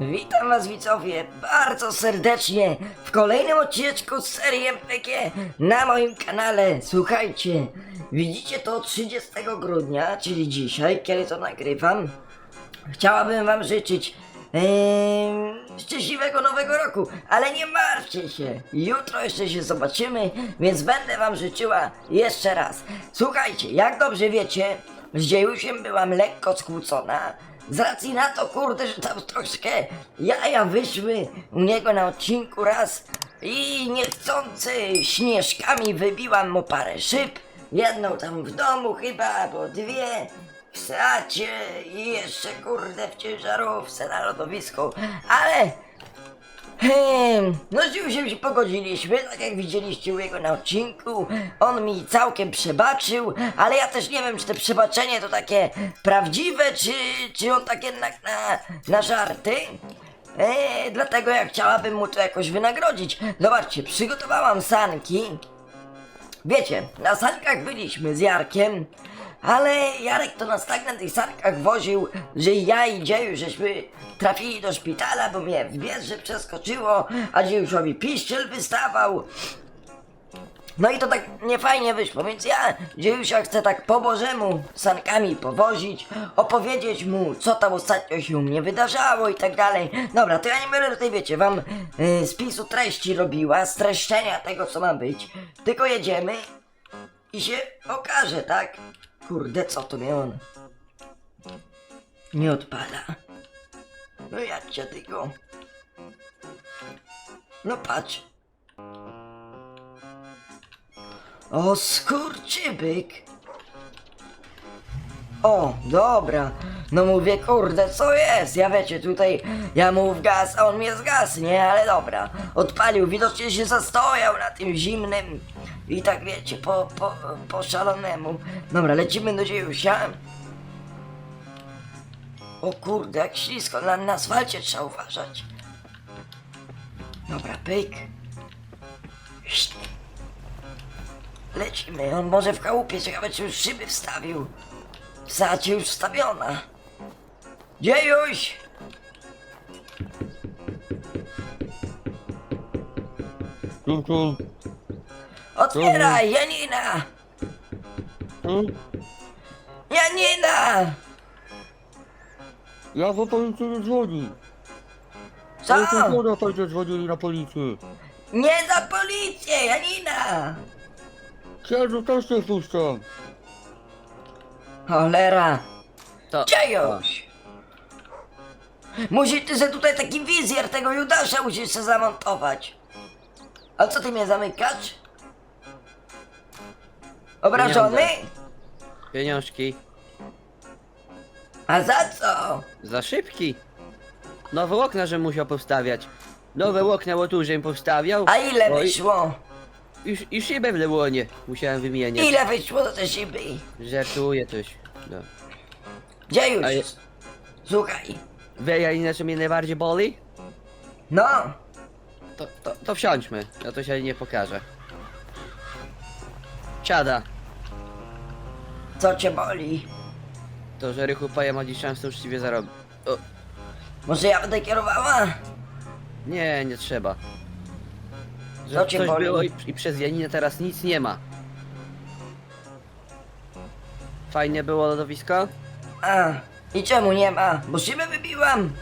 Witam was widzowie bardzo serdecznie w kolejnym odcinku z serii MPG na moim kanale. Słuchajcie, widzicie to 30 grudnia, czyli dzisiaj, kiedy to nagrywam. Chciałabym wam życzyć em, szczęśliwego nowego roku, ale nie martwcie się. Jutro jeszcze się zobaczymy, więc będę wam życzyła jeszcze raz. Słuchajcie, jak dobrze wiecie, z Dziejusiem byłam lekko skłócona. Z racji na to, kurde, że tam troszkę jaja wyszły u niego na odcinku raz i niechcący śnieżkami wybiłam mu parę szyb. Jedną tam w domu chyba, albo dwie w Seacie i jeszcze kurde w ciężarówce na lodowisku, ale Hmm, no z się pogodziliśmy, tak jak widzieliście u jego na odcinku. On mi całkiem przebaczył, ale ja też nie wiem, czy to przebaczenie to takie prawdziwe, czy, czy on tak jednak na, na żarty. Eee, dlatego ja chciałabym mu to jakoś wynagrodzić. Zobaczcie, przygotowałam sanki. Wiecie, na sankach byliśmy z Jarkiem, ale Jarek to nas tak na tych sankach woził, że ja i Dziejusz żeśmy trafili do szpitala, bo mnie w bierze przeskoczyło, a Dziejuszowi piszczel wystawał. No i to tak niefajnie wyszło, więc ja Dziejusia chcę tak po bożemu sankami powozić, opowiedzieć mu, co tam ostatnio się u mnie wydarzało i tak dalej. Dobra, to ja nie będę tutaj, wiecie, wam y, spisu treści robiła, streszczenia tego, co ma być, tylko jedziemy i się okaże, tak? Kurde, co to on? Nie odpala. No jak cię tylko. No patrz. O, skurczybyk. O, dobra. No mówię, kurde, co jest? Ja wiecie, tutaj ja mu w gaz, a on mnie zgasł, nie? Ale dobra. Odpalił, widocznie się zastojał na tym zimnym. I tak wiecie, po, po, po szalonemu. Dobra, lecimy do dziejusia. O kurde, jak ślisko, na, na asfalcie trzeba uważać. Dobra, pyk. Lecimy, on może w chałupie, ciekawe czy już szyby wstawił. W sacie już wstawiona. Dziejuś! Tum, tum. Otwieraj, Janina! Tum. Janina! Ja do policji nie dzwoni. Co? Ale to woda będzie dzwonili na policję. Nie za policję, Janina! Księdzu też nie puszczam. Cholera! To... Dziejuś! Musisz ty sobie tutaj taki wizjer tego Judasza musisz sobie zamontować. A co ty mnie zamykasz? Obrażony? Pieniądze. Pieniążki. A za co? Za szybki. Nowe okna, że musiał powstawiać. Nowe okna łoturzem powstawiał. A ile Oj, wyszło? I, I szybę w Lełonie musiałem wymieniać. Ile wyszło do tej szyby? Żartuję coś. No. Gdzie już? A je- Słuchaj. Wie, ja inaczej mnie najbardziej boli? No, To, to, to wsiądźmy. Ja to się nie pokażę. Siada. co cię boli? To, że Rychu Paja ma dziś szansę uczciwie zarobić. O, Może ja będę kierowała? nie, nie trzeba. Co Że cię coś boli? było i, i przez Janinę teraz nic nie ma. Fajnie było lodowisko? A, i czemu nie ma? Bo szybę wybiłam.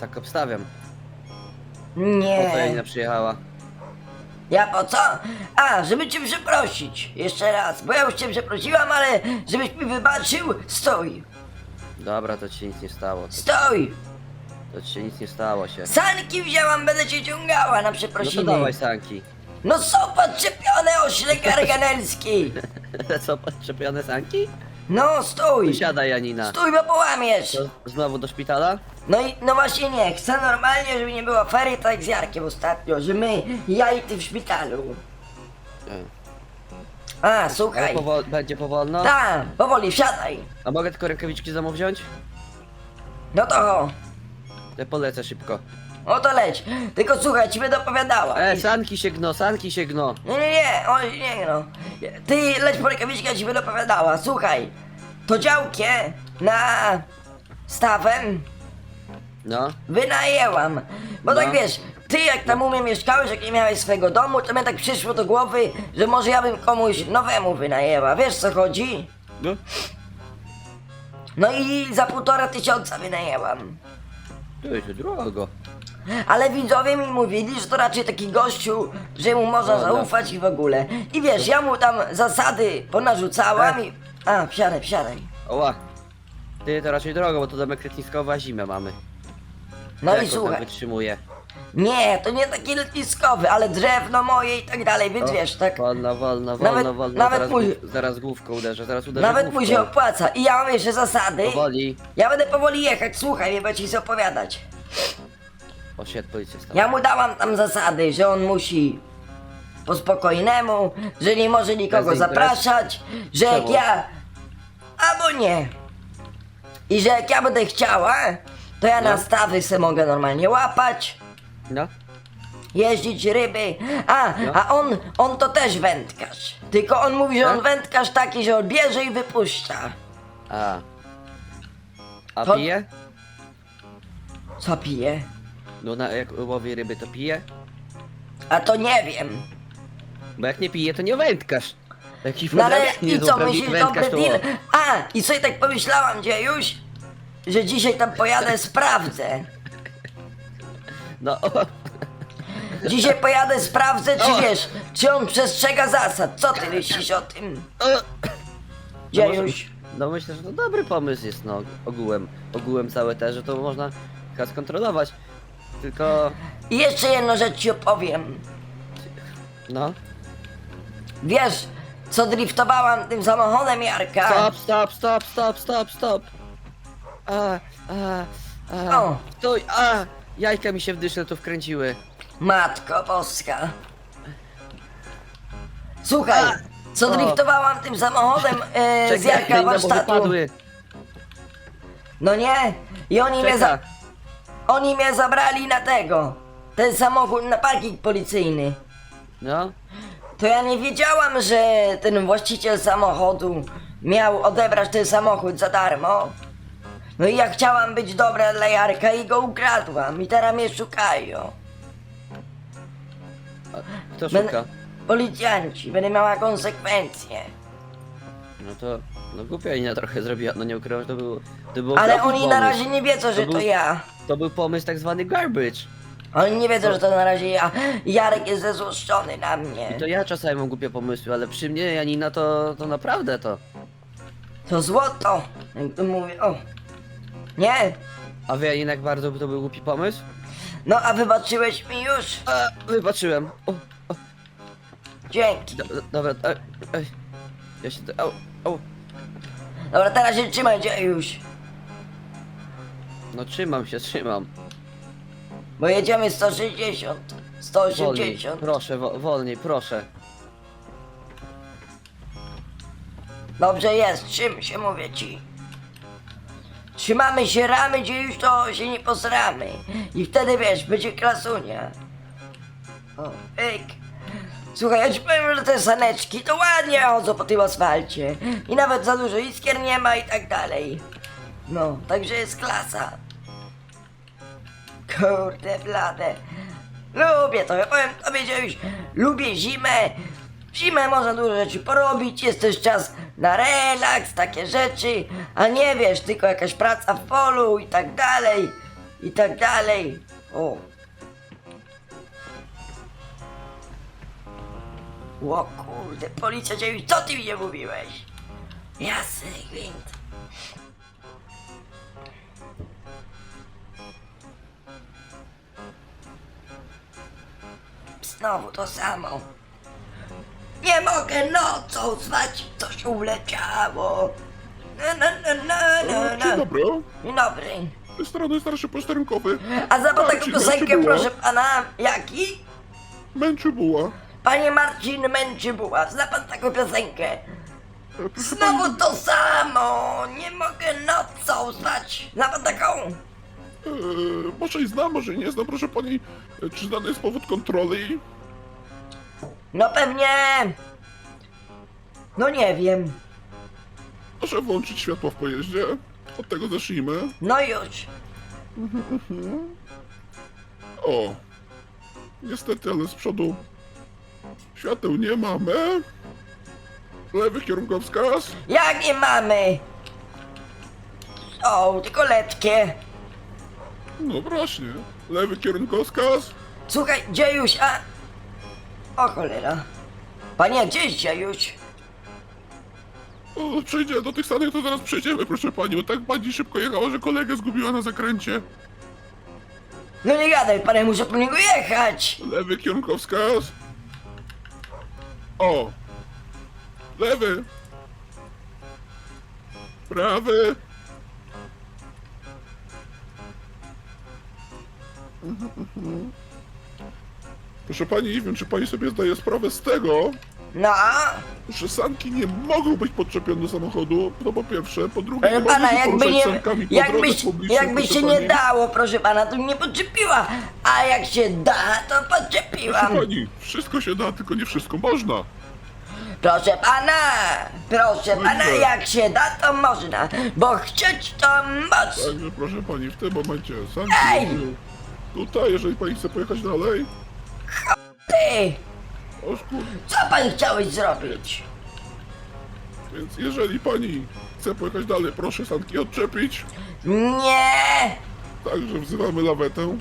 Tak obstawiam. Po co Janina Nie. przyjechała? Ja po co? A, żeby cię przeprosić. Jeszcze raz, bo ja już cię przeprosiłam, ale żebyś mi wybaczył, stój. Dobra, to ci się nic nie stało. To, Stój. to ci się nic nie stało się. Sanki wzięłam, będę cię ciągała na No to przeprosiny. dawaj sanki. No są podczepione ośle garganelski. Co, podczepione sanki? No, stój. Siada Janina. Stój, bo połamiesz. To znowu do szpitala? No i no właśnie nie, chcę normalnie, żeby nie było ferii tak jak z Jarkiem ostatnio, że my, ja i ty w szpitalu. E. A, słuchaj. Powo będzie powolno? Tak, powoli, wsiadaj. A mogę tylko rękawiczki z domu wziąć? No to, To polecę szybko. O to leć. Tylko słuchaj, ci będę opowiadała. E, sanki się gno, sanki się gno. Nie, nie, nie, o, nie no. Ty leć po rękawiczkę, ja ci będę opowiadała. Słuchaj, to działkie na stawem No, Wynajęłam. Bo No. tak wiesz, ty jak tam u mnie mieszkałeś, jak nie miałeś swojego domu, to mnie tak przyszło do głowy, że może ja bym komuś nowemu wynajęła. Wiesz co chodzi? no. No i za półtora tysiąca wynajęłam. To jest drogo. Ale widzowie mi mówili, że to raczej taki gościu, że mu można No, no. zaufać i w ogóle. I wiesz, ja mu tam zasady ponarzucałam i... A, wsiadaj, wsiadaj. Oła. Ty, to raczej drogo, bo to domek letniskowy, a zimę mamy. No Jak i słuchaj. wytrzymuje? Nie, to nie taki letniskowy, ale drewno moje i tak dalej, więc wiesz, tak... Wolno, wolno, Nawet- wolno, wolno. nawet zaraz, głów- zaraz główką uderzę, zaraz uderzę Nawet mu główką. się opłaca. I ja mam jeszcze zasady. Powoli. Ja będę powoli jechać, słuchaj, nie będę ci opowiadać. Ja mu dałam tam zasady, że on musi po spokojnemu, że nie może nikogo Bez imprez. zapraszać, że jak Czemu? ja... Albo nie. I że jak ja będę chciała, to ja na No. stawy se mogę normalnie łapać, No, jeździć ryby. A, No. a on, on to też wędkarz. Tylko on mówi, że on Tak? wędkarz taki, że on bierze i wypuszcza. a. A To- pije? Co pije? No na, jak łowi ryby, to pije? A to nie wiem. Bo jak nie pije, to nie wędkarz. Jakiś No ale wędkarz nie i co, myślisz, dobry to deal? A, i sobie tak pomyślałam, dziejuś, że dzisiaj tam pojadę, sprawdzę. No, Dzisiaj pojadę, sprawdzę, czy O. wiesz, czy on przestrzega zasad. Co ty myślisz o tym, o. No, może- dziejuś? no myślę, że to dobry pomysł jest, no, ogółem, ogółem całe te, że to można chyba skontrolować. Tylko, I jeszcze jedną rzecz ci opowiem. no. Wiesz, co driftowałam tym samochodem Jarka? Stop, stop, stop, stop, stop, stop. A, a, a. O. Stój, a. Jajka mi się w dyszę tu wkręciły. Matko boska. Słuchaj, A. co O. driftowałam tym samochodem e, z Jarka no bo warsztatu. wypadły. No nie, i oni mnie, za, Czeka. Oni mnie zabrali na tego, ten samochód na parking policyjny. No, To ja nie wiedziałam, że ten właściciel samochodu miał odebrać ten samochód za darmo. No i ja chciałam być dobra dla Jarka i go ukradłam i teraz mnie szukają. a kto Będę- szuka? Policjanci, będę miała konsekwencje. No to, no głupia Ina trochę zrobiła, no nie ukrywam, że to był, to był Ale oni na razie nie wiedzą, że To to był- ja. To był pomysł tak zwany garbage. Oni nie wiedzą, że to na razie ja. Jarek jest zezłoszczony na mnie. I to ja czasami mam głupie pomysły, ale przy mnie Janina to, to naprawdę to. To złoto. Jak to mówię, o. Nie? A wie Janina jak bardzo to był głupi pomysł? No a wybaczyłeś mi już? A, wybaczyłem. O, Dzięki. do, dobra, ej, ej. Ja się, au, au. Dobra, teraz się trzymaj, już. No trzymam się, trzymam. Bo jedziemy 160, Wolniej, 180. proszę, wo, wolniej, proszę. Dobrze jest, trzym się, mówię ci. Trzymamy się ramy, gdzie już to się nie posramy. I wtedy wiesz, będzie klasunia. O, pyk. Słuchaj, ja ci powiem, że te saneczki to ładnie chodzą po tym asfalcie. I nawet za dużo iskier nie ma i tak dalej. No, także jest klasa. Kurde blade. Lubię to, ja powiem tobie, już lubię zimę. W zimę można dużo rzeczy porobić, jest też czas na relaks, takie rzeczy, a nie wiesz, tylko jakaś praca w polu i tak dalej, i tak dalej. O. O kurde, policja już, co ty mi nie mówiłeś? Jasny gwint. Znowu to samo. Nie mogę nocą spać, coś uleciało. Na, na, na, na, na, na. Dzień dobry, Dzień dobry. z tej strony starszy posterunkowy. A za taką Marcin piosenkę, Męczybuła. proszę pana, jaki? Męczy buła. Panie Marcin Męczybuła, zna pan taką piosenkę? E, Proszę pani, Znowu to samo, nie mogę nocą spać. Zna pan taką? E, może i znam, może i nie znam, proszę pani, e, czy znany jest powód kontroli? No pewnie... No nie wiem. Proszę włączyć światło w pojeździe. Od tego zacznijmy. No już. O! Niestety, ale z przodu świateł nie mamy. Lewy kierunkowskaz. Jak nie mamy? O, tylko letkie. No właśnie. Lewy kierunkowskaz. Słuchaj, Dziejuś, a... O cholera. Panie, gdzie jest Dziejuś? O, przejdzie do tych stanych, to zaraz przejdziemy, proszę panią. Tak pani szybko jechała, że kolegę zgubiła na zakręcie. No nie gadaj, panie, muszę po niego jechać. Lewy kierunkowskaz. O! Lewy. Prawy. Proszę pani, nie wiem, czy pani sobie zdaje sprawę z tego, No, że sanki nie mogą być podczepione do samochodu, to po pierwsze, po drugie, proszę nie pana, się jakby poruszać nie... sankami po Jakby, drogach się- publicznych, jakby proszę się nie pani. dało, proszę pana, to mnie podczepiła. A jak się da, to Proszę podczepiłam. pani, wszystko się da, tylko nie wszystko można. Proszę pana, proszę No pana, jak się da, to można. Bo chcieć to moc. Także proszę pani, w tym momencie sanki Ej! Tutaj, jeżeli pani chce pojechać dalej. Ty, co pan chciałeś zrobić? więc jeżeli pani chce pojechać dalej, proszę sanki odczepić. Nie! Także wzywamy lawetę.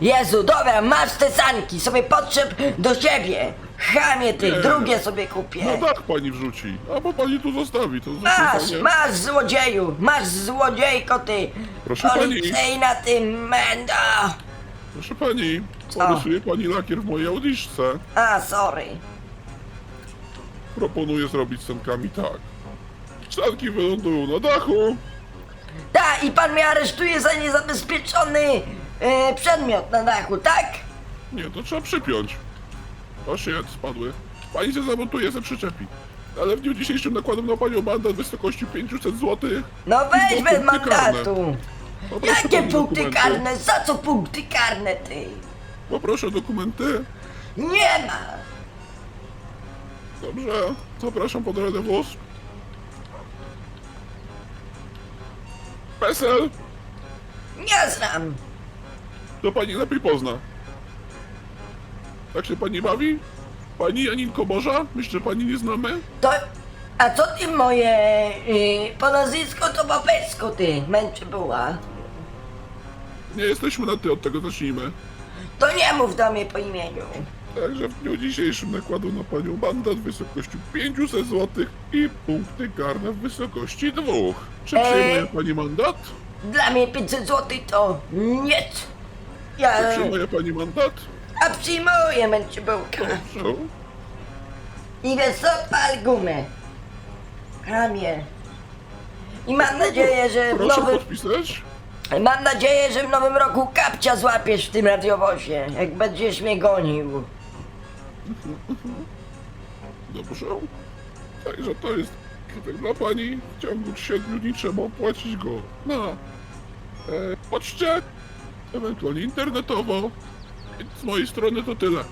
Jezu, dobra, masz te sanki, sobie podczep do siebie. Chamie ty, Nie. drugie sobie Na kupię. dach pani wrzuci, albo pani tu zostawi, to Masz, zdecydowanie. masz złodzieju, masz złodziejko ty. Proszę pani. Policyjna ty mendo. Proszę pani, Co? porysuje pani lakier w mojej audiszce. A, sorry. Proponuję zrobić sankami tak. Sanki wylądują na dachu. Da, i pan mnie aresztuje za niezabezpieczony e, przedmiot na dachu, tak? Nie, to trzeba przypiąć. O shit, spadły. Pani się zamontuje, se przyczepi. Ale w dniu dzisiejszym nakładam na panią mandat w wysokości 500 zł. No weź bez mandatu. Poproszę Jakie pani punkty dokumenty. karne? Za co punkty karne ty? Poproszę dokumenty. Nie ma. Dobrze, zapraszam pod radę wóz. PESEL, Nie znam. to pani lepiej pozna. Tak się pani bawi? Pani Janinko Boża? Myślę, że pani nie znamy? To... A co ty moje... Y, po nazwisku to pesku ty, męczy była. Nie jesteśmy na ty, od tego zacznijmy. To nie mów do mnie po imieniu. Także w dniu dzisiejszym nakładam na panią mandat w wysokości 500 zł i punkty karne w wysokości dwóch. Czy Eee. przyjmuje pani mandat? Dla mnie 500 zł to nie. Ja... Czy przyjmuje pani mandat? A przyjmuję męczy byłka. Dobrze. I wiesz co? Pal gumę. Ramię. I mam nadzieję, że w Proszę nowym... podpisać. Mam nadzieję, że w nowym roku kapcia złapiesz w tym radiowozie, jak będziesz mnie gonił. Dobrze. Także to jest kwestia dla pani. W ciągu 7 dni trzeba opłacić go na e, poczcie, ewentualnie internetowo. I z mojej strony to tyle.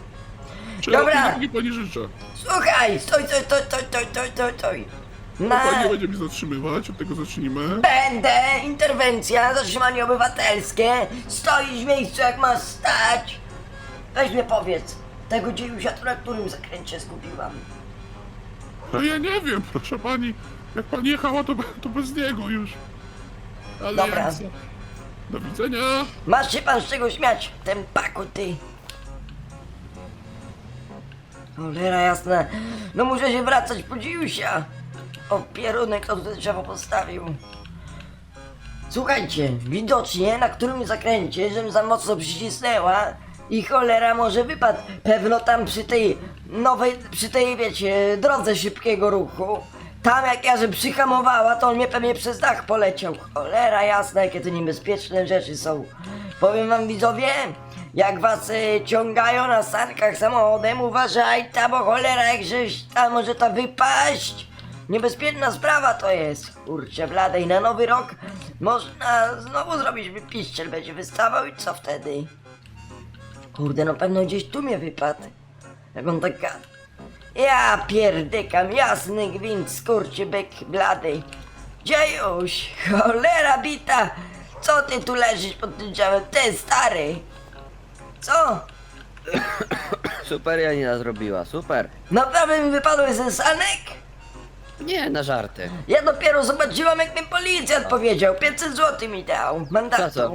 Czy Dobra. pani życzę? Słuchaj, stoj, stoj, stoj, stoj, stoj, stoj, stoj, stoj. No. Na... Pani nie będzie mnie zatrzymywać, od tego zacznijmy. Będę, interwencja, zatrzymanie obywatelskie. Stoisz w miejscu jak masz stać. Weź mnie powiedz, tego dziejusia to na którym zakręcie zgubiłam. No ja nie wiem, proszę pani. Jak pani jechała, to, be- to bez niego już. Ale Dobra. ja chcę. Do widzenia. Masz się pan z czego śmiać, ten paku ty. Cholera jasna. No muszę się wracać po dziusia. O pierunek, kto tutaj drzewo postawił. Słuchajcie, widocznie na którym zakręcie, żem za mocno przycisnęła i cholera może wypadł. Pewno tam przy tej nowej, przy tej wiecie, drodze szybkiego ruchu. Tam jak ja żem przyhamowała, to on mnie pewnie przez dach poleciał. Cholera jasna, jakie to niebezpieczne rzeczy są. Powiem wam widzowie, jak was e, ciągają na sankach samochodem, uważaj tam, bo cholera jak żeś tam może ta wypaść. Niebezpieczna sprawa to jest. Kurczę blade i na nowy rok można znowu zrobić wypiszczel, będzie wystawał i co wtedy? Kurde, no pewno gdzieś tu mnie wypadł. Jak on tak gada. Ja pierdykam, jasny gwint, skurczy byk blady. Dziejuś, cholera bita. Co ty tu leżysz pod tym drzewem? Ty stary! Co? Super Janina zrobiła, super. Naprawdę mi wypadł ten sanek? Nie, na żarty. Ja dopiero zobaczyłam jak mi policjant powiedział. 500 zł mi dał. Mandatu. Za co?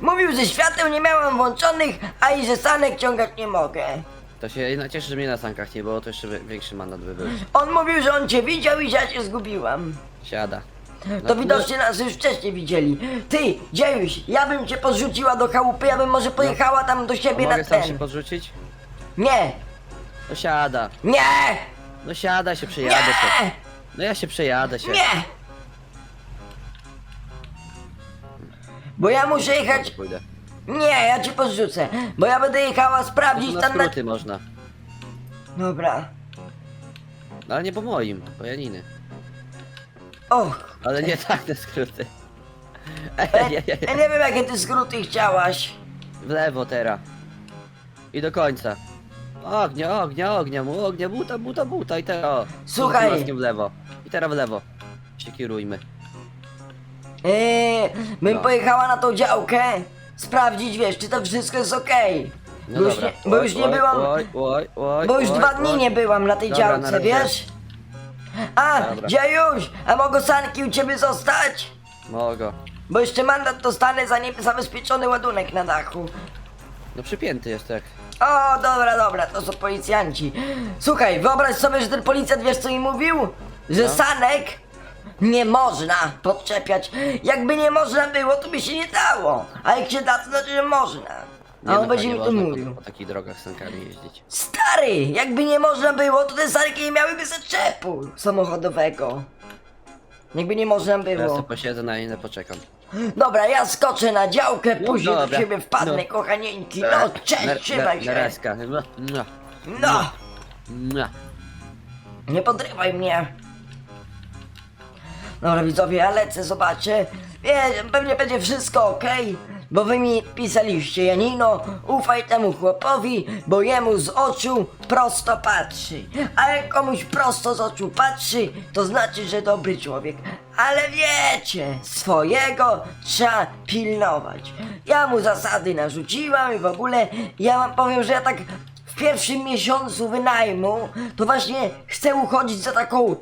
Mówił, że świateł nie miałem włączonych, a i że sanek ciągać nie mogę. To się jednak cieszę, że mnie na sankach nie było, to jeszcze większy mandat by był. On mówił, że on cię widział i że ja się zgubiłam. Siada. To widocznie nas już wcześniej widzieli. Ty, Dziejuś, ja bym cię podrzuciła do chałupy, ja bym może pojechała tam do siebie mogę na sam się ten. podrzucić? Nie, No siada. nie, No siada się, przejadę się. No ja się przejadę się. nie. Bo ja muszę jechać. Pójdę. Nie, ja cię podrzucę. Bo ja będę jechała No sprawdzić na tam na. skróty można. Dobra. No ale nie po moim, po Janiny. Och. Ale nie tak te skróty. Ja, ej, ja nie wiem jakie ty skróty chciałaś. W lewo teraz. I do końca. Ognia, ognia, ognia, mu ognia, buta, buta, buta i teraz. Słuchaj. w lewo. I teraz w lewo. Się kierujmy. Eee, bym No. pojechała na tą działkę. Sprawdzić, wiesz, czy to wszystko jest okej. No bo, już dobra. nie, bo już Oj, nie oj, byłam. Oj, oj, oj, Bo już oj, dwa dni oj. nie byłam na tej Dobra, na działce, razie. wiesz? A, Dobra. Dziejuś, a mogą sanki u ciebie zostać? Mogę. Bo jeszcze mandat dostanę za niezabezpieczony ładunek na dachu. No przypięty jest tak. O, dobra, dobra, to są policjanci. Słuchaj, wyobraź sobie, że ten policjant wiesz co mi mówił? Że No. sanek nie można podczepiać. Jakby nie można było, to by się nie dało. A jak się da, to znaczy, że można. A on no, będzie nie mi to można mówił. Po, po takich drogach sankami jeździć. Stary, jakby nie można było, to te sanki nie miałyby zaczepu samochodowego. Jakby nie można Teraz było. sobie posiedzę na inne poczekam. Dobra, ja skoczę na działkę, No później do dobra. ciebie wpadnę, No. kochanieńki. No, cześć, trzymaj się. Nereska. No, no, No, no. nie podrywaj mnie. Dobra, widzowie, ja lecę, zobaczę. Wie, pewnie będzie wszystko ok, bo wy mi pisaliście, Janino, ufaj temu chłopowi, bo jemu z oczu prosto patrzy. A jak komuś prosto z oczu patrzy, to znaczy, że dobry człowiek. Ale wiecie, swojego trzeba pilnować. Ja mu zasady narzuciłam i w ogóle ja wam powiem, że ja tak w pierwszym miesiącu wynajmu, to właśnie chcę uchodzić za taką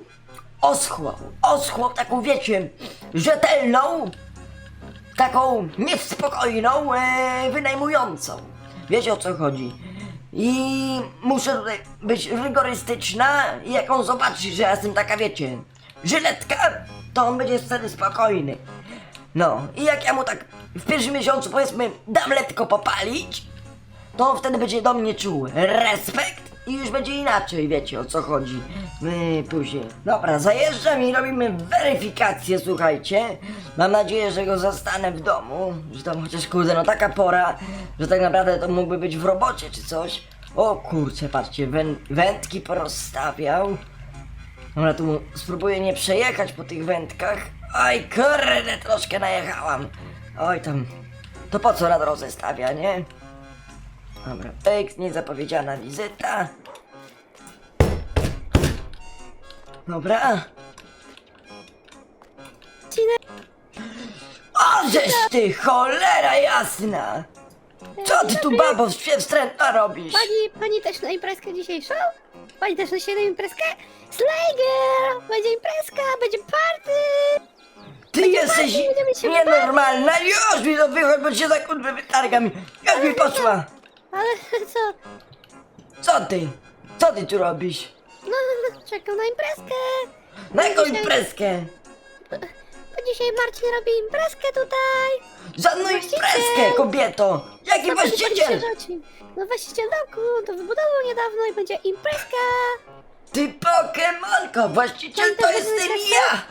oschłą, oschłą taką wiecie, rzetelną, taką niespokojną, e, wynajmującą. Wiecie o co chodzi. I muszę tutaj być rygorystyczna i jak on zobaczy, że ja jestem taka wiecie, żyletka, to on będzie wtedy spokojny. No i jak ja mu tak w pierwszym miesiącu powiedzmy dam letko popalić, to on wtedy będzie do mnie czuł respekt i już będzie inaczej, wiecie o co chodzi yy, później. Dobra, zajeżdżam i robimy weryfikację, słuchajcie. Mam nadzieję, że go zastanę w domu, że tam chociaż kurde, no taka pora, że tak naprawdę to mógłby być w robocie czy coś. O kurczę, patrzcie, wę- wędki porozstawiał. Dobra, tu spróbuję nie przejechać po tych wędkach. Oj, kurde, troszkę najechałam. Oj, tam. To po co na drodze stawia, nie? Dobra, pyk, niezapowiedziana wizyta. Dobra. O, żeś ty, cholera jasna! Co ty tu, babo, wstrętna robisz? Pani, pani też na imprezkę dzisiejszą? Też na się na imprezkę? Slager! Będzie imprezka, będzie party! Ty jesteś bardziej będziemy się nienormalna! Już mi to wychodź, bo cię za kurwę wytargam! Jak mi poszła? Ale co? Co ty? Co ty tu robisz? No, no, no, czekam na imprezkę! Na jaką imprezkę? Dzisiaj Marcin robi imprezkę tutaj! Żadną Właściciel! imprezkę, kobieto! Jaki się właściciel? rzuci. No właściciel domku, to wybudował niedawno i będzie imprezka! Ty pokemonko! Właściciel Pani to też jestem będzie ja!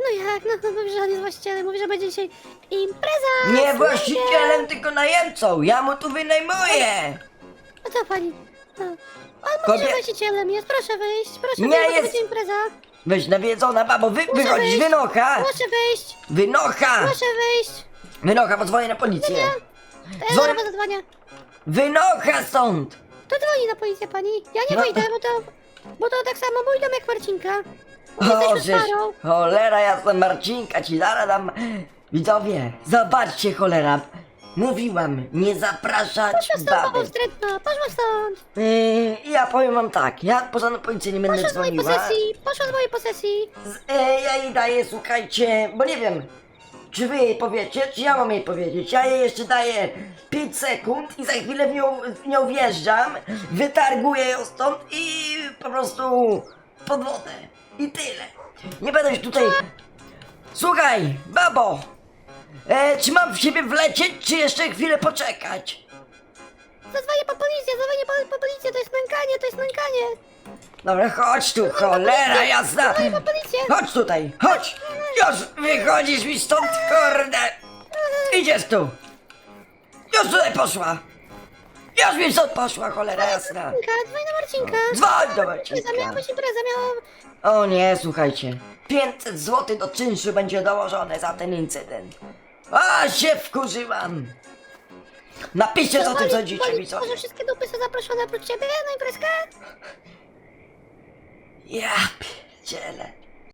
No jak? No, no mówi, że on jest właścicielem, mówi, że będzie dzisiaj impreza! Nie właścicielem, tylko najemcą! Ja mu tu wynajmuję! No co pani? No. On mówi, Kobie- że właścicielem jest, proszę wyjść, proszę Nie wyjść, bo to jest- będzie impreza! Weź nawiedzona babo, wy, Muszę wychodzisz, wyjść. wynocha! Proszę wyjść! Wynocha! Proszę wyjść! Wynocha, bo dzwonię na policję! To ja Dzwoń- zaraz zadzwonię. Wynocha stąd! To dzwoni na policję pani. Ja nie No. wyjdę, bo to... Bo to tak samo mój dom jak Marcinka. O, Jesteśmy żeż, parą. cholera jasna Marcinka ci zaraz dam. Widzowie, zobaczcie cholera. Mówiłam, nie zapraszać Poszła stąd, baby. wstrętna, poszła stąd. Yy, ja powiem wam tak, ja poza policji nie będę Poszła z mojej dzwoniła. posesji, poszła z mojej posesji. Z, e, ja jej daję, słuchajcie, bo nie wiem, czy wy jej powiecie, czy ja mam jej powiedzieć. Ja jej jeszcze daję 5 sekund i za chwilę w nią, w nią wjeżdżam, wytarguję ją stąd i po prostu pod wodę. I tyle. Nie będę już tutaj... Słuchaj, babo! E, czy mam w siebie wlecieć, czy jeszcze chwilę poczekać? Zadzwonię po policję, zadzwonię po, po policję, to jest nękanie, to jest nękanie. Dobra, chodź tu, cholera jasna! Zadzwonię po policję. Chodź tutaj, chodź! Już wychodzisz mi stąd, kurde! Idziesz tu! Już tutaj poszła! Już mi stąd poszła, cholera jasna! Marcinka, dzwoń do Marcinka. Dzwoń do Impreza, Marcinka! miała być impreza, miałam... O nie, słuchajcie. 500 zł do czynszu będzie dołożone za ten incydent. A się wkurzyłam! Napiszcie co o tym Woli- sądzicie, widzowie. Może wszystkie dupy są zaproszone oprócz ciebie na imprezkę? Ja pierdzielę.